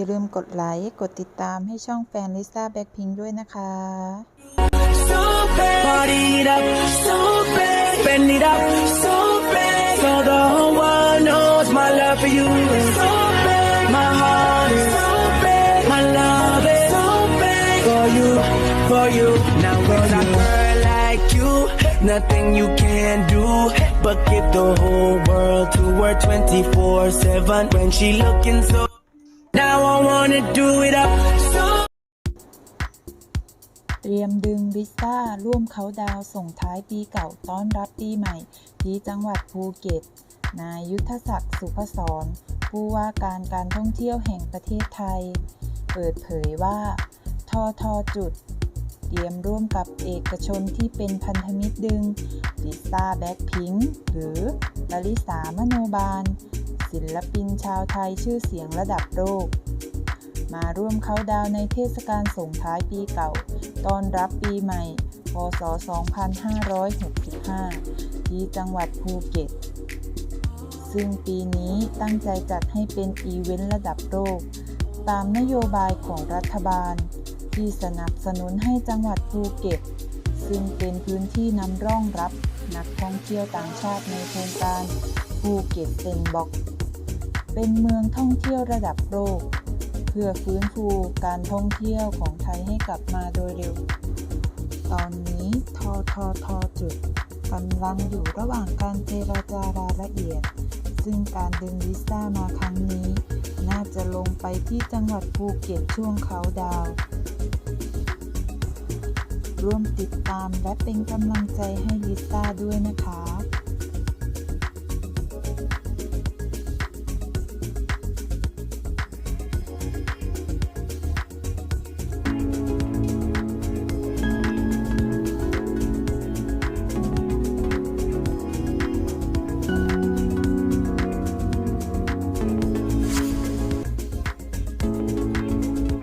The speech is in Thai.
อย่าลืมกดไลค์ กดติดตามให้ช่องแฟนลิซ่าแบ็คพิงด้วยนะคะ Party it up, so bad. Spend it up, so bad. So the whole world knows my love for you is so bad. My heart is so bad. My love is so bad for you, for you. Now with a girl like you, nothing you can do but give the whole world to her 24/7 when she looking so. Do it up เตรียมดึงลิซ่า ร่วมเขาดาวส่งท้ายปีเก่าต้อนรับปีใหม่ ที่จังหวัดภูเก็ต นายยุทธศักดิ์สุพศรผู้ว่าการการท่องเที่ยวแห่งประเทศไทย เปิดเผยว่า ทอทอจุด เตรียมร่วมกับเอกชนที่เป็นพันธมิตรดึงลิซ่าแบ็คพิงค์หรือลลิสามโนบาล ศิลปินชาวไทยชื่อเสียงระดับโลก มาร่วมเขาดาวในเทศกาลส่งท้ายปีเก่า ต้อนรับปีใหม่ พศ 2565 ที่จังหวัดภูเก็ต ซึ่งปีนี้ตั้งใจจัดให้เป็นอีเวนต์ระดับโลก ตามนโยบายของรัฐบาล ที่สนับสนุนให้จังหวัดภูเก็ต ซึ่งเป็นพื้นที่นำร่องรับนักท่องเที่ยวต่างชาติในโครงการภูเก็ตเซนบ็อกเป็นเมืองท่องเที่ยวระดับโลก เพื่อฟื้นฟูการท่องเที่ยวของไทยให้กลับมาโดยเร็ว ตอนนี้ทอทอทอจุดกำลังอยู่ระหว่างการเจรจารายละเอียด ซึ่งการดึงลิซ่ามาครั้งนี้ น่าจะลงไปที่จังหวัดภูเก็ตช่วงเขาดาว ร่วมติดตามและเป็นกำลังใจให้ลิซ่าด้วยนะคะ